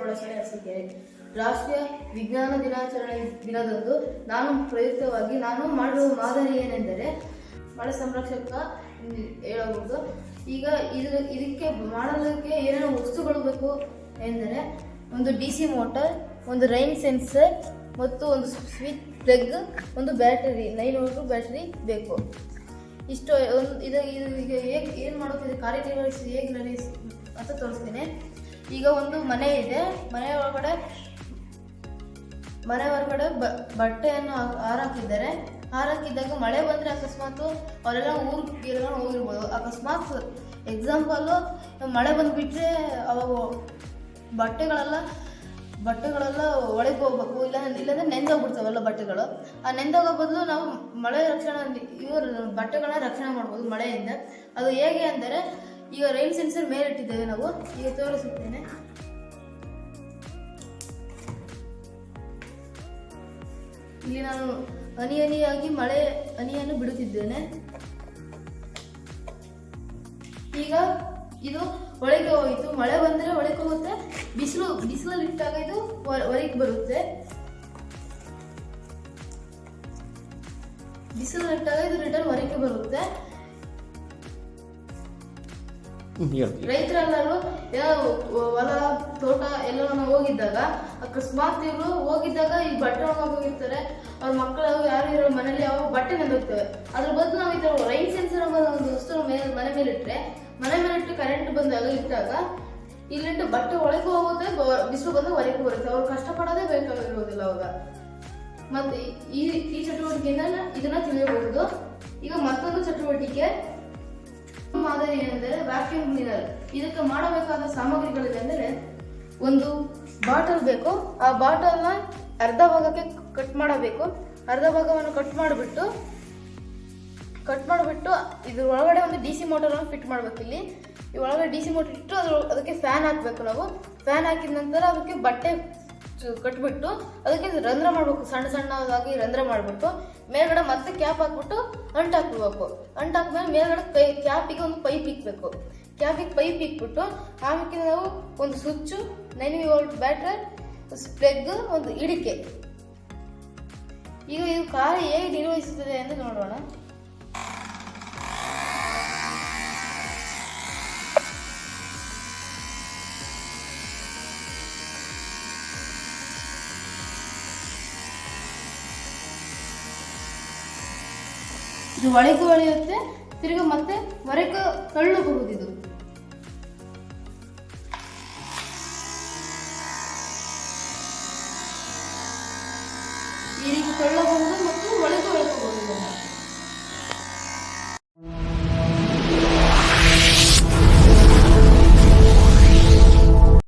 ದಾವಣಗೆರೆ ರಾಷ್ಟ್ರೀಯ ವಿಜ್ಞಾನ ದಿನಾಚರಣೆ ದಿನದಂದು ನಾನು ಪ್ರಯುಕ್ತವಾಗಿ ನಾನು ಮಾಡುವ ಮಾದರಿ ಏನೆಂದರೆ ಮಳೆ ಸಂರಕ್ಷಕ ಹೇಳಬಹುದು. ಈಗ ಇದು ಇದಕ್ಕೆ ಮಾಡೋದಕ್ಕೆ ಏನೇನು ವಸ್ತುಗಳು ಬೇಕು ಎಂದರೆ ಒಂದು ಡಿ ಸಿ ಮೋಟರ್, ಒಂದು ರೈನ್ ಸೆನ್ಸರ್ ಮತ್ತು ಒಂದು ಸ್ವಿಚ್ ಪ್ಲಗ್, ಒಂದು ಬ್ಯಾಟರಿ, ನೈನ್ ವೋಲ್ಟ್ ಬ್ಯಾಟರಿ ಬೇಕು. ಇಷ್ಟು ಒಂದು ಇದು ಈಗ ಹೇಗೆ, ಏನು ಮಾಡೋದು? ಇದು ಕಾರ್ಯನಿರ್ವಹಿಸಿ ಹೇಗೆ ನಡೆಸಿ ಅಂತ ತೋರಿಸ್ತೀನಿ. ಈಗ ಒಂದು ಮನೆ ಇದೆ. ಮನೆ ಒಳಗಡೆ ಮನೆ ಹೊರಗಡೆ ಬ- ಬಟ್ಟೆಯನ್ನು ಹಾರಾಕಿದ್ದಾರೆ. ಹಾರಾಕಿದ್ದಾಗ ಮಳೆ ಬಂದರೆ ಅಕಸ್ಮಾತ್ ಅವರೆಲ್ಲ ಊರಿಗೆ ಹೋಗಿರ್ಬೋದು. ಅಕಸ್ಮಾತ್ ಎಕ್ಸಾಂಪಲ್ಲು ಮಳೆ ಬಂದುಬಿಟ್ರೆ ಅವಾಗ ಬಟ್ಟೆಗಳೆಲ್ಲ ಬಟ್ಟೆಗಳೆಲ್ಲ ಒಳಗೆ ಹೋಗ್ಬೇಕು. ಇಲ್ಲ ಇಲ್ಲಾಂದ್ರೆ ನೆಂದೋಗ್ಬಿಡ್ತಾವಲ್ಲ ಬಟ್ಟೆಗಳು. ಆ ನೆಂದೋಗೋ ಬದಲು ನಾವು ಮಳೆ ರಕ್ಷಣೆ, ಇವರು ಬಟ್ಟೆಗಳನ್ನ ರಕ್ಷಣೆ ಮಾಡ್ಬೋದು ಮಳೆಯಿಂದ. ಅದು ಹೇಗೆ ಅಂದರೆ ಈಗ ರೈನ್ ಸೆನ್ಸರ್ ಮೇಲೆ ಇಟ್ಟಿದ್ದೇವೆ ನಾವು. ಈಗ ತೋರಿಸುತ್ತೇನೆ. ಇಲ್ಲಿ ನಾನು ಹನಿ ಹನಿಯಾಗಿ ಮಳೆ ಹನಿಯನ್ನು ಬಿಡುತ್ತಿದ್ದೇನೆ. ಈಗ ಇದು ಒಳಗೆ ಹೋಯಿತು. ಮಳೆ ಬಂದರೆ ಒಳಗೆ ಹೋಗುತ್ತೆ. ಬಿಸಿಲು, ಬಿಸಿಲಲ್ಲಿ ಇಟ್ಟಾಗ ಇದು ಹೊರಗೆ ಬರುತ್ತೆ. ಬಿಸಿಲು ಇಟ್ಟಾಗ ಇದು ರಿಟರ್ನ್ ಹೊರಗೆ ಬರುತ್ತೆ. ರೈತರೆಲ್ಲರೂ ಹೊಲ, ತೋಟ ಎಲ್ಲ ಹೋಗಿದ್ದಾಗ, ಅಕಸ್ಮಾತ್ ಇವರು ಹೋಗಿದ್ದಾಗ ಈ ಬಟ್ಟೆ ಹೋಗಿರ್ತಾರೆ. ಅವ್ರ ಮಕ್ಕಳು ಯಾರು ಇರೋ ಮನೇಲಿ ಯಾವ ಬಟ್ಟೆ ನೆಂದೋಗ್ತವೆ ಅದ್ರ ಬದಲು ನಾವು ಈ ಥರ ರೈನ್ ಸೆನ್ಸರ್ ಒಂದು ವಸ್ತು ಮನೆ ಮೇಲೆ ಇಟ್ಟರೆ ಮನೆ ಮೇಲೆ ಇಟ್ಟು ಕರೆಂಟ್ ಬಂದಾಗ ಇಟ್ಟಾಗ ಇಲ್ಲಿಟ್ಟು ಬಟ್ಟೆ ಒಳಗೆ ಹೋಗುತ್ತೆ ಬಿಸಿಲು ಬಂದು ಹೊರಗೆ ಬರುತ್ತೆ. ಅವ್ರು ಕಷ್ಟಪಡೋದೇ ಬೇಕಾಗಿರೋದಿಲ್ಲ ಅವಾಗ. ಮತ್ತೆ ಈ ಈ ಚಟುವಟಿಕೆಯಿಂದ ಇದನ್ನ ತಿಳಿಯಬಹುದು. ಈಗ ಮತ್ತೊಂದು ಚಟುವಟಿಕೆ. ಮಾದರಿ ಏನೆಂದರೆ ವ್ಯಾಕ್ಯೂಮ್ ಕ್ಲೀನರ್ ಇದಕ್ಕೆ ಮಾಡಬೇಕಾದ ಸಾಮಗ್ರಿಗಳಿವೆಂದರೆ ಒಂದು ಬಾಟಲ್ ಬೇಕು. ಆ ಬಾಟಲ್ನ ಅರ್ಧ ಭಾಗಕ್ಕೆ ಕಟ್ ಮಾಡಬೇಕು. ಅರ್ಧ ಭಾಗವನ್ನು ಕಟ್ ಮಾಡಿಬಿಟ್ಟು ಕಟ್ ಮಾಡಿಬಿಟ್ಟು ಇದ್ರ ಒಳಗಡೆ ಒಂದು ಡಿ ಸಿ ಮೋಟರನ್ನು ಫಿಟ್ ಮಾಡ್ಬೇಕು ಇಲ್ಲಿ. ಒಳಗಡೆ ಡಿ ಸಿ ಮೋಟರ್ ಇಟ್ಟು ಅದ್ರ ಅದಕ್ಕೆ ಫ್ಯಾನ್ ಹಾಕಬೇಕು ನಾವು. ಫ್ಯಾನ್ ಹಾಕಿದ ನಂತರ ಅದಕ್ಕೆ ಬಟ್ಟೆ ಕಟ್ಬಿಟ್ಟು ಅದಕ್ಕೆ ರಂಧ್ರ ಮಾಡಬೇಕು, ಸಣ್ಣ ಸಣ್ಣದಾಗಿ ರಂಧ್ರ ಮಾಡ್ಬಿಟ್ಟು ಮೇಲ್ಗಡೆ ಮತ್ತೆ ಕ್ಯಾಪ್ ಹಾಕ್ಬಿಟ್ಟು ಅಂಟು ಹಾಕ್ಬಿಡ್ಬೇಕು ಅಂಟು ಹಾಕ್ಮೇಲೆ ಮೇಲ್ಗಡೆ ಕೈ ಕ್ಯಾಪಿಗೆ ಒಂದು ಪೈಪ್ ಇಕ್ಬೇಕು. ಕ್ಯಾಪಿಗೆ ಪೈಪ್ ಇಕ್ಬಿಟ್ಟು ಆಮೇಲೆ ನಾವು ಒಂದು ಸ್ವಿಚ್ಚು ನೈನ್ ವೋಲ್ಟ್ ಬ್ಯಾಟ್ರಿ ಸ್ಪ್ಲೆಗ್ ಒಂದು ಇಡಿಕೆ. ಈಗ ಇದು ಕಾರ್ಯ ಹೇಗೆ ನಿರ್ವಹಿಸುತ್ತದೆ ಎಂದು ನೋಡೋಣ. ಇದು ಒಳಗೂ ಒಳೆಯುತ್ತೆ, ತಿರ್ಗಿ ಮತ್ತೆ ಹೊರಗೆ ತಳ್ಳಬಹುದು ಇದು. ಈ ರೀತಿ ತಳ್ಳಬಹುದು ಮತ್ತು ಒಳಗೆ ಒಳಗಬಹುದು ಇದನ್ನು